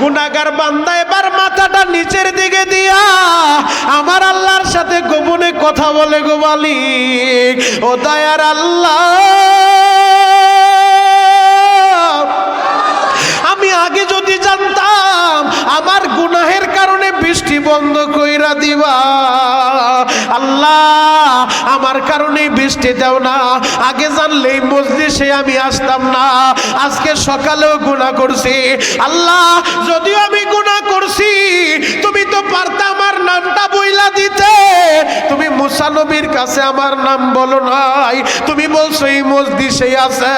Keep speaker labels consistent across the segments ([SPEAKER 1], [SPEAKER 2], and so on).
[SPEAKER 1] গুনাগার বান্দা, এবার মাথাটা নিচের দিকে দিয়া আমার আল্লাহর সাথে গোপনে কথা বলে গো মালিক। ও দয়ার আল্লাহ। আমি আগে যদি জানতাম, আমার গুনাহের কারণে বৃষ্টি বন্ধ কইরা দিবা। আল্লাহ, আমার কারণে বৃষ্টি দাও না। আগে জানলেই মসজিদে আমি আসতাম না। আজকে সকালেও গুনাহ করছি। আল্লাহ, যদিও আমি গুনাহ করছি, তুমি তো পারতা আমার নামটা বইলা দিতে। তুমি মুসা নবীর কাছে আমার নাম বলো নাই। তুমি বলছো, এই মসজিদে আছে।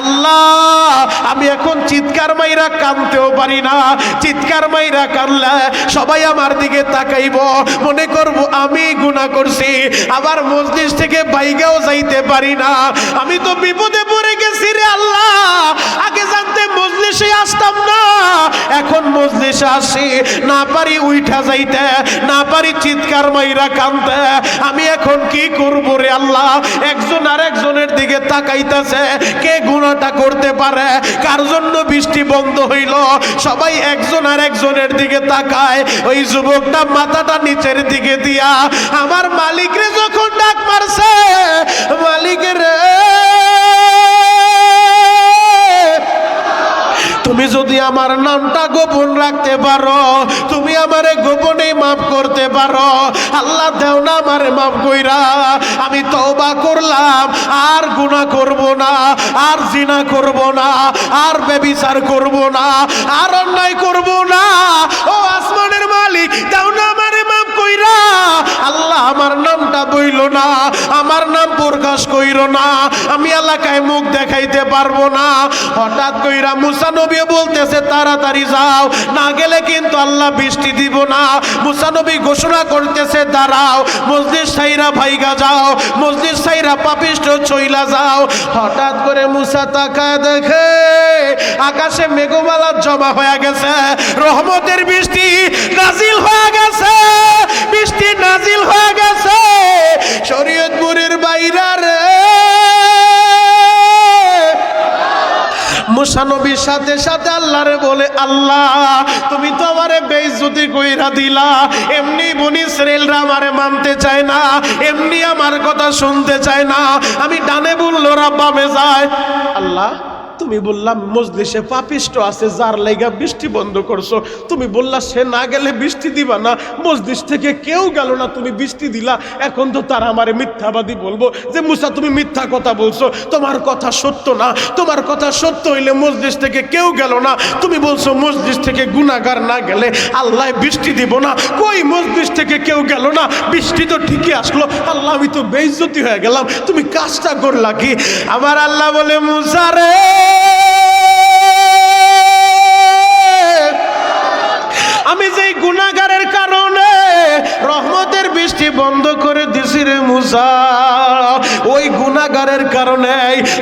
[SPEAKER 1] আল্লাহ, আমি এখন চিৎকার মাইরা কানতেও পারি না। চিৎকার মাইরা কানলে সবাই আমার দিকে তাকাইব। মনে করব, আমি গুনাহ করছি। আবার মসজিদ থেকে বাইকেও যাইতে পারি না। আমি তো বিপদে পড়ে গেছি রে আল্লাহ। আগে জানতে মজলিসে আসতাম না, এখন মজলিসে আসি। না পারি উইঠা যাইতে, না পারি চিৎকার মাইরা কানতে। আমি এখন কি করব রে আল্লাহ? একজন আর একজনের দিকে তাকাইতেছে, কে গুণাটা করতে পারে? কার জন্য বৃষ্টি বন্ধ হইল? সবাই একজন আর একজনের দিকে তাকায়। ওই যুবকটা মাথাটা নিচের দিকে দিয়া, আমার যদি আমার নামটা গোপন রাখতে পারো, তুমি আমারে গোপনে মাফ করতে পারো। আল্লাহ দেও না আমারে মাফ কইরা, আমি তওবা করলাম, আর গুনাহ করব না, আর জিনা করব না, আর বেবিচার করব না, আর অন্যায় করব না। ও আসমানের কইর না, আমি এলাকায় মুখ দেখাইতে পারব না। হঠাৎ কইরা মুসা নবী বলতেছে, তাড়াতাড়ি যাও, না গেলে কিন্তু আল্লাহ বৃষ্টি দিব না। মুসা নবী ঘোষণা করতেছে, দাঁড়াও, মসজিদ সাইরা ভাইগা যাও, মসজিদ সাইরা পাপিষ্ট চইলা যাও। হঠাৎ করে মুসা তাকায় দেখে, আকাশে মেঘমালা জমা হয়ে গেছে, রহমতের বৃষ্টি নাজিল হয়ে গেছে, বৃষ্টি নাজিল হয়ে গেছে। শরীয়তপুরের বাইরা রে মুসানবীর সাথে সাথে আল্লাহরে বলে, আল্লাহ, তুমি তো আমারে বেইজ্জতি কইরা দিলা। এমনি বনি ইসরায়েলরা আমারে মানতে চায় না, এমনি আমার কথা শুনতে চায় না। আমি ডানে বলল রাব্বামে যায়। আল্লাহ তুমি বললাম, মজলিসে পাপিষ্ট আছে, যার লাইগা বৃষ্টি বন্ধ করছ। তুমি বললা, সে না গেলে বৃষ্টি দিবা না। মসজিদ থেকে কেউ গেল না, তুমি বৃষ্টি দিলা। এখন তো তারা আমারে মিথ্যাবাদী বলব যে, মুসা, তুমি মিথ্যা কথা বলছো। তোমার কথা সত্য না। তোমার কথা সত্য হইলে মসজিদ থেকে কেউ গেল না। তুমি বলছো মসজিদ থেকে গুনাগার না গেলে আল্লাহ বৃষ্টি দিব না। কই মসজিদ থেকে কেউ গেল না? বৃষ্টি তো ঠিকই আসলো। আল্লাহ, আমি তো বেইজ্জতি হয়ে গেলাম। তুমি কাজটা করলা কি? আমার আল্লাহ বলে, মুসা রে আমি কারণে রহমতের বৃষ্টি বন্ধ করে দিছি রে মুসা। ওই গুণাগারের কারণে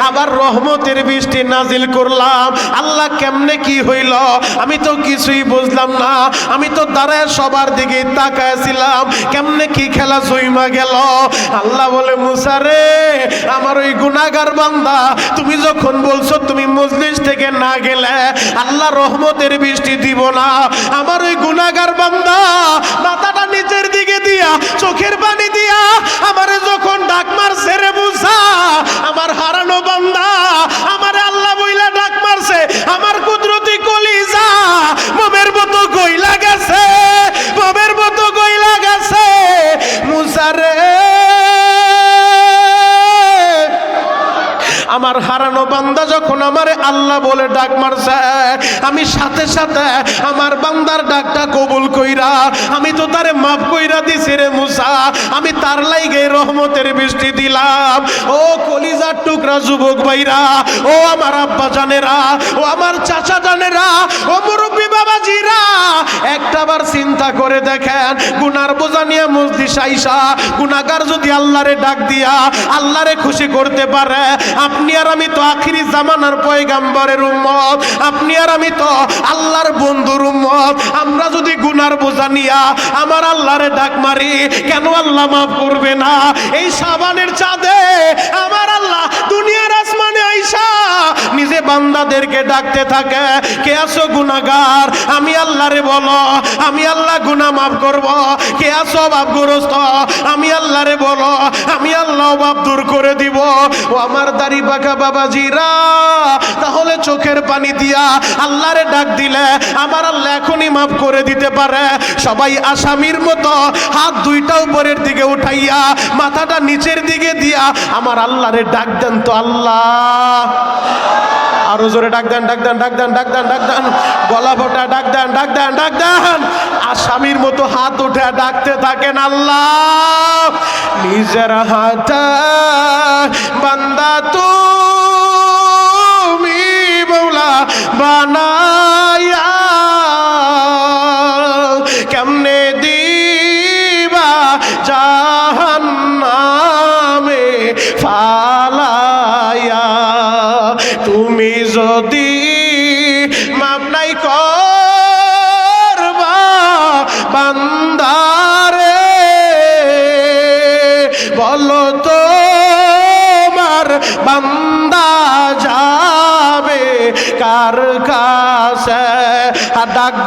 [SPEAKER 1] আবার রহমতের বৃষ্টি নাজিল করলাম। আল্লাহ কেমনে কি হইল? আমি তো কিছুই বুঝলাম না। আমি তো দাঁড়ায় সবার দিকে তাকায়াছিলাম কেমনে কি খেলা জইমা গেল? আল্লাহ বলে, মুসা রে, আমার ওই গুণাগার বান্দা, তুমি যখন বলছো তুমি মজলিস থেকে না গেলে আল্লাহ রহমতের বৃষ্টি দিব না। আমার ওই গুণাগার বান্দা, মাথাটা নিচের দিকে দিয়া চোখের পানি দিয়া আমার যখন ডাক মারছে রে বুঝা, আমার হারানো বান্দা, আমার আল্লাহ বইলা ডাক মারছে, আমার কুদরতি কলিজা, মোমের মতো গইলা গেছে, মোমের মতো গইলা গেছে মুসারে আমার হারানো বান্দা যখন আমারে আল্লাহ বলে ডাক মারছে আমি সাথে সাথে আমার বান্দার ডাকটা কবুল কইরা, আমি তো তারে মাফ কইরা দিছি রে মুসা, আমি তার লাইগে রহমতের বৃষ্টি দিলাম। ও কলিজার টুকরা যুবক ভাইরা, ও আমার আব্বা জানেরা, ও আমার চাচা জানেরা, ও মুরব্বী বাবাজিরা একটাবার চিন্তা করে দেখেন, গুনার বোঝা নিয়ে মসজিদ আইসা গুনাগার যদি আল্লাহরে ডাক দিয়া আল্লাহরে খুশি করতে পারে, আপনি আর আমি তো আখিরি জামানার পয়গাম্বরের উম্মত, আপনি আর আমি তো আল্লাহর বন্ধুর উম্মত, আমরা যদি গুনার বোঝা নিয়া আমার আল্লাহরে ডাক মারি, কেন আল্লাহ মাফ করবে না? এই সাবানের চাঁদে আমার আল্লাহ দুনিয়ার বান্দাদেরকে ডাকতে থাকে, কে আছো গুনাহগার? আমি আল্লাহরে বলো, আমি আল্লাহ গুনাহ মাফ করব। কে আছো বাপগ্রস্ত আমি আল্লাহরে বলো, আমি আল্লাহ বাপ দূর করে দিব। ও আমার দাড়ি পাকা বাবাজিরা, তাহলে চোখের পানি দিয়া আল্লাহরে ডাক দিলে আমার আল্লাহ এখনই মাফ করে দিতে পারে। সবাই আসামির মতো হাত দুইটা উপরের দিকে উঠাইয়া, মাথাটা নিচের দিকে দিয়া আমার আল্লাহরে ডাক দেন তো আল্লাহ। আরও জোরে ডাক দেন ডাক দেন ডাক দেন ডাক দেন ডাক দেন। গলা ফোটা, ডাক দেন ডাক দেন ডাক দেন। আর স্বামীর মতো হাত উঠে ডাকতে থাকেন আল্লাহ। নিজের হাত বান্দা তুমি বৌলা বানায়া কেমনে দিবা জাহান্নামে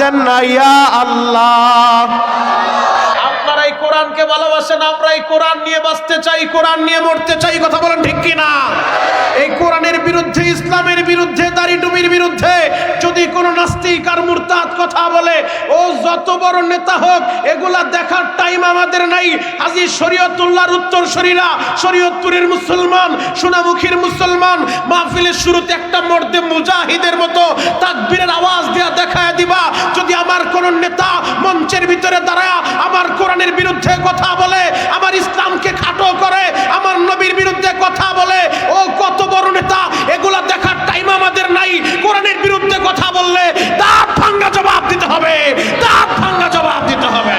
[SPEAKER 1] দেন না ইয়া আল্লাহ। কোরআনকে ভালোবাসেন আমরা এই কোরআন নিয়ে বাঁচতে চাই, কোরআন নিয়ে মরতে চাই, কথা বলেন ঠিক কিনা? এই কোরআনের বিরুদ্ধে, ইসলামের বিরুদ্ধে দাড়ি দাড়িটুমির বিরুদ্ধে যদি কোনো নাস্তিক আর মুরতাদ কথা বলে, ও যত বড় নেতা হোক, এগুলা দেখার টাইম আমাদের নাই। হাজি শরীয়তুল্লাহর উত্তর শরীরা শরীয়তপুরের মুসলমান, সোনামুখীর মুসলমান, মাহফিলের শুরুতে একটা মর্দে মুজাহিদের মতো তাকবীরের আওয়াজ দেয়া দেখায় দিবা, যদি আমার কোন নেতা মঞ্চের ভিতরে দাঁড়ায় আমার কোরআনের বিরুদ্ধে কথা বলে, আমার ইসলামকে খাটো করে, আমার নবীর বিরুদ্ধে কথা বলে, ও কত বড় নেতা, এগুলা দেখার টাইম আমাদের নাই। কোরআনের বিরুদ্ধে কথা বললে দাঁত ভাঙ্গা জবাব দিতে হবে, দাঁত ভাঙ্গা জবাব দিতে হবে।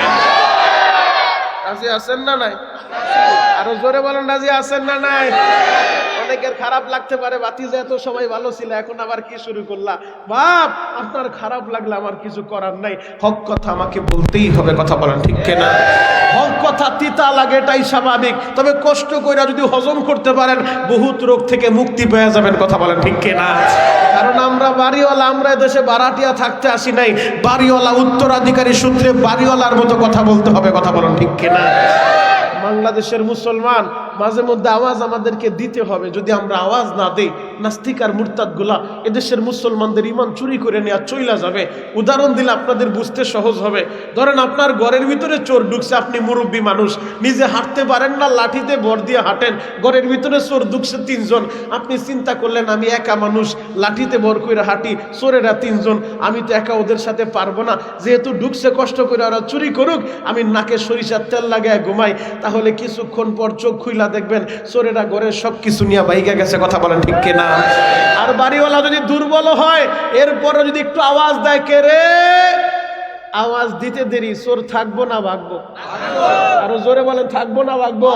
[SPEAKER 1] রাজি আছেন না নাই? আরও জোরে বলেন রাজি আছেন না নাই? অনেকের খারাপ লাগতে পারে বাতিজা এত সময় ভালো ছিল, এখন আবার কি শুরু করলা? বাপ, আপনার খারাপ লাগলে আমার কিছু করার নাই। হক কথা আমাকে বলতেই হবে, কথা বলেন ঠিক কিনা? হক কথা তিতা লাগে, এটাই স্বাভাবিক। তবে কষ্ট কইরা যদি হজম করতে পারেন, বহুত রোগ থেকে মুক্তি পেয়ে যাবেন, কথা বলেন ঠিক কিনা? কারণ আমরা বাড়িওয়ালা, আমরা দেশে বারাটিয়া থাকতে আসি নাই। বাড়িওয়ালা, উত্তরাধিকারী সূত্রে বাড়িওয়ালার মতো কথা বলতে হবে, কথা বলেন ঠিক কিনা? বাংলাদেশের মুসলমান মাঝে মধ্যে আওয়াজ আমাদেরকে দিতে হবে। যদি আমরা আওয়াজ না দেই নাস্তিক আর মুরতাদগুলা এদেশের মুসলমানদের ইমান চুরি করে নেওয়া চইলা যাবে। উদাহরণ দিলে আপনাদের বুঝতে সহজ হবে। ধরেন আপনার ঘরের ভিতরে চোর ঢুকছে, আপনি মুরব্বী মানুষ। নিজে হাঁটতে পারেন না, লাঠিতে বর দিয়ে হাঁটেন। ঘরের ভিতরে চোর ঢুকছে তিনজন। আপনি চিন্তা করলেন, আমি একা মানুষ, লাঠিতে বর করে হাঁটি, চোরেরা তিনজন। আমি তো একা ওদের সাথে পারব না। যেহেতু ঢুকছে, কষ্ট করে ওরা চুরি করুক, আমি নাকে সরিষার তেল লাগায় ঘুমাই। তাহলে কিছুক্ষণ পর চোখ খুইলা দেখবেন, চোরেরা ঘরের সব কিছু নিয়ে বাইকা গেছে। কথা বলেন ঠিক কিনা? আর বাড়িওয়ালা যদি দুর্বল হয় এরপরে যদি একটু আওয়াজ দেয় কে রে? আওয়াজ দিতে দেরি, চোর থাকব না ভাগবো। আরও জোরে বলেন, থাকব না ভাগবো?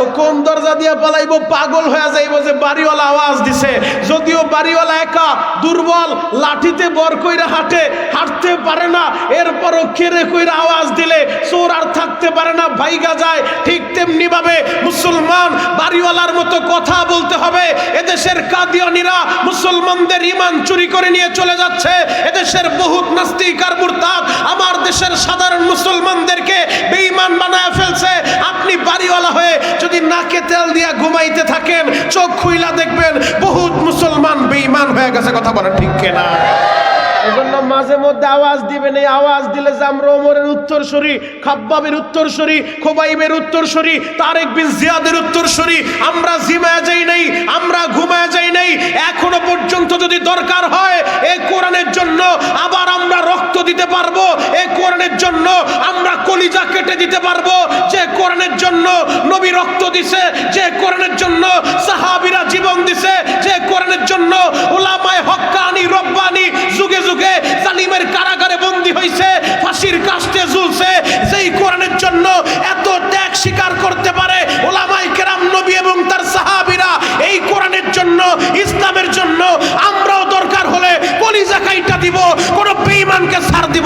[SPEAKER 1] ও কোন দরজা দিয়ে পালাইবো, পাগল হয়ে যাইবো যে বাড়িওয়ালা আওয়াজ দিছে। যদিও বাড়িওয়ালা একা, দুর্বল, লাঠিতে বর কইরা হাঁটে, হাঁটতে পারে না। এরপরও কেড়ে কইরা আওয়াজ দিলে চোর আর থাকতে পারে না, ভাইগা যায়। ঠিক তেমনি ভাবে মুসলমান বাড়িওয়ালার মতো কথা বলতে হবে। এদেশের কাদিয়ানিরা মুসলমানদের ইমান চুরি করে নিয়ে চলে যাচ্ছে। এদেশের বহুত নাস্তিক আর মুরতাদ আমার দেশের সাধারণ মুসলমানদেরকে বেঈমান বানায় ফেলছে। আপনি বাড়িওয়ালা হয়ে যদি নাকে তেল দিয়া ঘুমাইতে থাকেন, চোখ খুইলা দেখবেন বহুত মুসলমান বেঈমান হয়ে গেছে, কথা বলা ঠিক কেনা? এজন্য মাঝে মধ্যে আওয়াজ দিবেন, এই আওয়াজ দিলে জামর ওমরের উত্তরসূরি, খাব্বাবের উত্তরসূরি, খোবাইবের উত্তরসূরি, তারেক বিন জিয়াদের উত্তরসূরি, আমরা জিমায় যাই নাই, আমরা ঘুমায় যাই নাই, এখনও পর্যন্ত যদি দরকার হয় এই কোরআনের জন্য আবার আমরা রক্ত দিতে পারব এই কোরআনের জন্য আমরা কলিজা কেটে দিতে পারব, যে কোরআনের জন্য নবী রক্ত দিছে, যে কোরআনের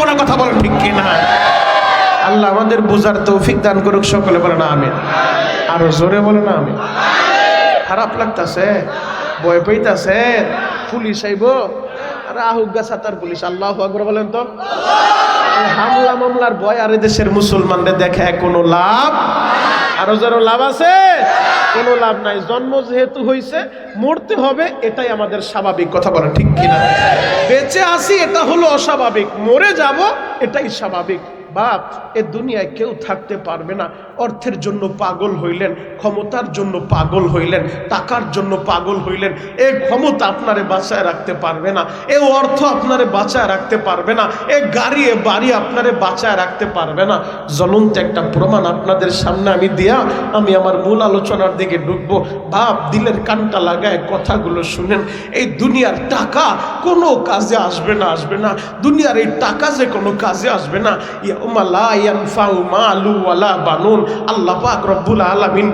[SPEAKER 1] না কথা বলেন, ঠিক কিনা? আল্লাহ আমাদের বোঝার তৌফিক দান করুক, সকলে বলে না আমি আরও জোরে বলে না আমি খারাপ লাগতেছে, ভয় পাইতেছে, পুলিশ আইব। আহুক আহুগা সাতার পুলিশ, আল্লাহ আকবর বলেন তো। হামলা মামলার ভয় আর দেশের মুসলমানদের দেখে কোনো লাভ আরও যারো লাভ আছে? কোনো লাভ নাই। জন্ম যেহেতু হয়েছে মরতে হবে, এটাই আমাদের স্বাভাবিক কথা বলেন ঠিক কিনা? বেঁচে আসি এটা হলো অস্বাভাবিক। মরে যাব, এটাই স্বাভাবিক। বাপ, এ দুনিয়ায় কেউ থাকতে পারবে না। অর্থের জন্য পাগল হইলেন, ক্ষমতার জন্য পাগল হইলেন, টাকার জন্য পাগল হইলেন। এ ক্ষমতা আপনারে বাঁচায় রাখতে পারবে না, এ অর্থ আপনারে বাঁচায় রাখতে পারবে না, এ গাড়ি, এ বাড়ি আপনারে বাঁচায় রাখতে পারবে না। জ্বলন্ত একটা প্রমাণ আপনাদের সামনে আমি দিয়া আমি আমার মূল আলোচনার দিকে ঢুকবো। বাপ, দিলের কানটা লাগায় কথাগুলো শুনেন। এই দুনিয়ার টাকা কোনো কাজে আসবে না আসবে না। দুনিয়ার এই টাকা যে কোনো কাজে আসবে না।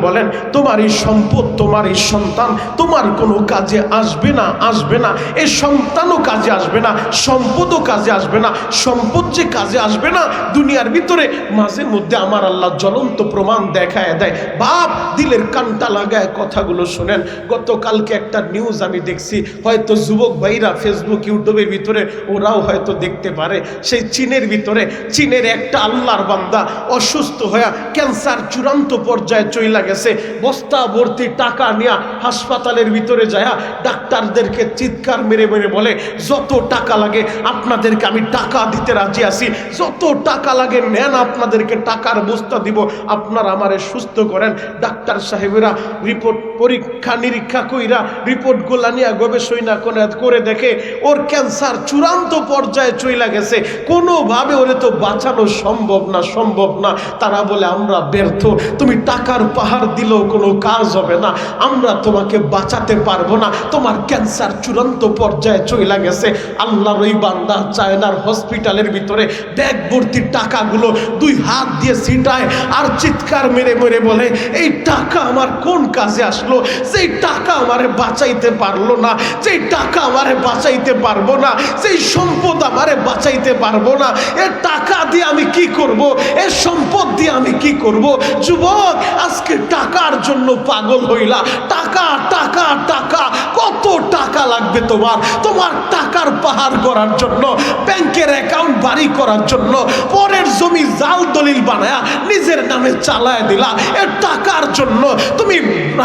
[SPEAKER 1] বলেন তোমার সম্পদ তোমার সন্তান, তোমার কোনো কাজে আসবে না আসবে না। এই সন্তানও কাজে আসবে না, সম্পদও কাজে আসবে না। সম্পদ যে কাজে আসবে না, দুনিয়ার ভিতরে মাঝে মধ্যে আমার আল্লাহ জ্বলন্ত প্রমাণ দেখায় দেয়। বাপ দিলের কানটা লাগায় কথাগুলো শোনেন। গতকালকে একটা নিউজ আমি দেখছি, হয়তো যুবক ভাইরা ফেসবুক ইউটিউবের ভিতরে ওরাও হয়তো দেখতে পারে। সেই চীনের ভিতরে, চীনের একটা আল্লাহর বান্দা অসুস্থ হয়ে ক্যান্সার চূড়ান্ত পর্যায়ে চইলা গেছে, বস্তা ভর্তি টাকা নিয়ে হাসপাতালের ভিতরে যায় ডাক্তারদেরকে চিৎকার মেরে মেরে বলে, যত টাকা লাগে আপনাদেরকে আমি টাকা দিতে রাজি আছি, যত টাকা লাগে নেন আপনাদেরকে টাকার বস্তা দিব, আপনারা আমারে সুস্থ করেন। ডাক্তার সাহেবেরা রিপোর্ট পরীক্ষা নিরীক্ষা কইরা রিপোর্টগুলা নিয়ে গবেষণা করে করে দেখে, ওর ক্যান্সার চূড়ান্ত পর্যায়ে চইলা গেছে, কোনোভাবে ওরে তো বাঁচানো সম্ভব না সম্ভব না। তারা বলে, আমরা ব্যর্থ। তুমি টাকার পাহাড় দিলেও কোনো কাজ হবে না। আমরা তোমাকে বাঁচাতে পারব না। তোমার ক্যান্সার চূড়ান্ত পর্যায়ে চইলা গেছে। আল্লাহর ওই বান্দা চায়নার হসপিটালের ভিতরে ব্যাগ ভর্তি টাকাগুলো দুই হাত দিয়ে ছিটায় আর চিৎকার মেরে মেরে বলে, এই টাকা আমার কোন কাজে আসলো? সেই টাকা আমারে বাঁচাইতে পারল না, যেই টাকা আমারে বাঁচাইতে পারব না সেই সম্পদ আমারে বাঁচাইতে পারব না, এ টাকা দিয়ে আমি কি করব? এ সম্পদ দিয়ে আমি কি করব? যুবক, আজকে টাকার জন্য পাগল হইলা। টাকা টাকা টাকা, কত টাকা লাগবে তোমার? তোমার টাকার পাহাড় করার জন্য, ব্যাংকের অ্যাকাউন্ট বাড়ি করার জন্য, পরের জমি জাল দলিল বানায়া নিজের নামে চালায় দিলা। এ টাকার জন্য তুমি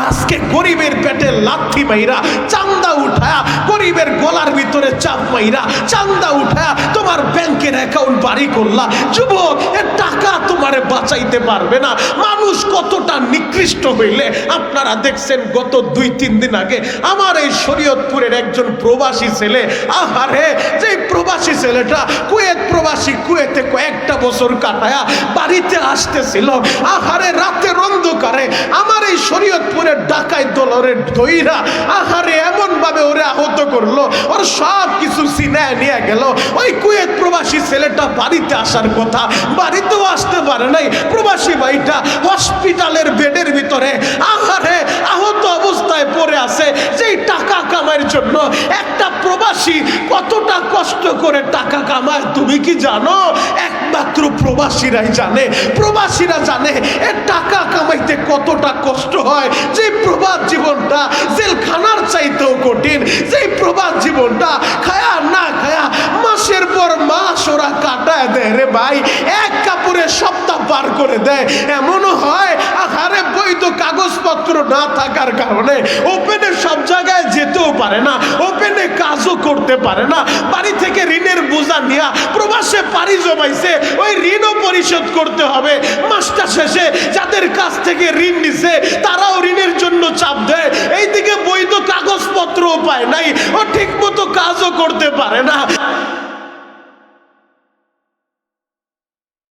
[SPEAKER 1] আজকে গরিবের পেটে লাথি মাইরা, চান্দা উঠায়া গরিবের গলার ভিতরে চাপ মাইরা, চান্দা উঠায়া তোমার ব্যাংকের অ্যাকাউন্ট বাড়ি করলা। যুবক এ টাকা তোমারে বাঁচাইতে পারবে না। মানুষ কতটা নিকৃষ্ট হইলে, আপনারা দেখছেন গত দুই, তিন দিন আগে আমার এই শরীয়তপুরের একজন প্রবাসী ছেলে, আহারে যে প্রবাসী ছেলেটা কুয়েত প্রবাসী, কুয়েতে কয়েকটা বছর কাটায়া বাড়িতে আসতেছিল। আহারে, রাতের অন্ধকারে আমার এই শরীয়তপুরের ডাকাই দলরে ধইরা, আহারে এমন ভাবে ওরে আহত করল। ওর সব কিছু নিয়ে গেল। ওই কুয়েত প্রবাসী ছেলেটা বাড়িতে আসার কথা বাড়িতেও আসতে পারে নাই। প্রবাসী ভাইটা হসপিটালের বেডের ভিতরে। আহারে আহত অবস্থায় পড়ে আছে। একটা প্রবাসী কতটা কষ্ট করে টাকা কামায়, তুমি কি জানো? একমাত্র প্রবাসীরাই জানে। প্রবাসীরা জানে এ টাকা কামাইতে কতটা কষ্ট হয়। যে প্রবাস জীবনটা জেলখানার চাইতেও কঠিন যে প্রবাস জীবনটা খায়া না খায়া মাসের পর মাস ওরা কাটায় দেয় রে ভাই। এক কাপড়ে সপ্তাহ পার করে দেয়। এমনও হয়, আহারে না থাকার কারণে ওপেনে সব জায়গায় যেতেও পারে না, ওপেনে কাজও করতে পারে না। বাড়ি থেকে ঋণের বোঝা নিয়ে, প্রবাসে পাড়ি জমাইছে, ওই ঋণও পরিশোধ করতে হবে। মাসটা শেষে যাদের কাছ থেকে ঋণ নিছে, তারাও ঋণের জন্য চাপ দেয়। এইদিকে বৈধ কাগজপত্রও পায় নাই, ও ঠিক মতো কাজও করতে পারে না।